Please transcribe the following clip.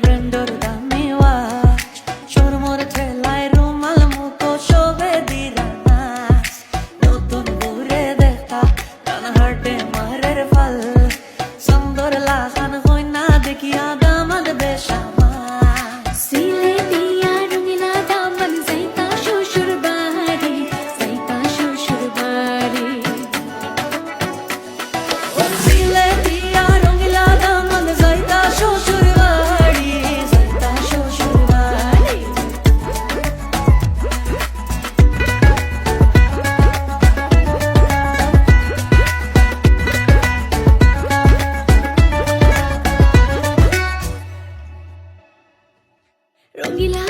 que Rangeela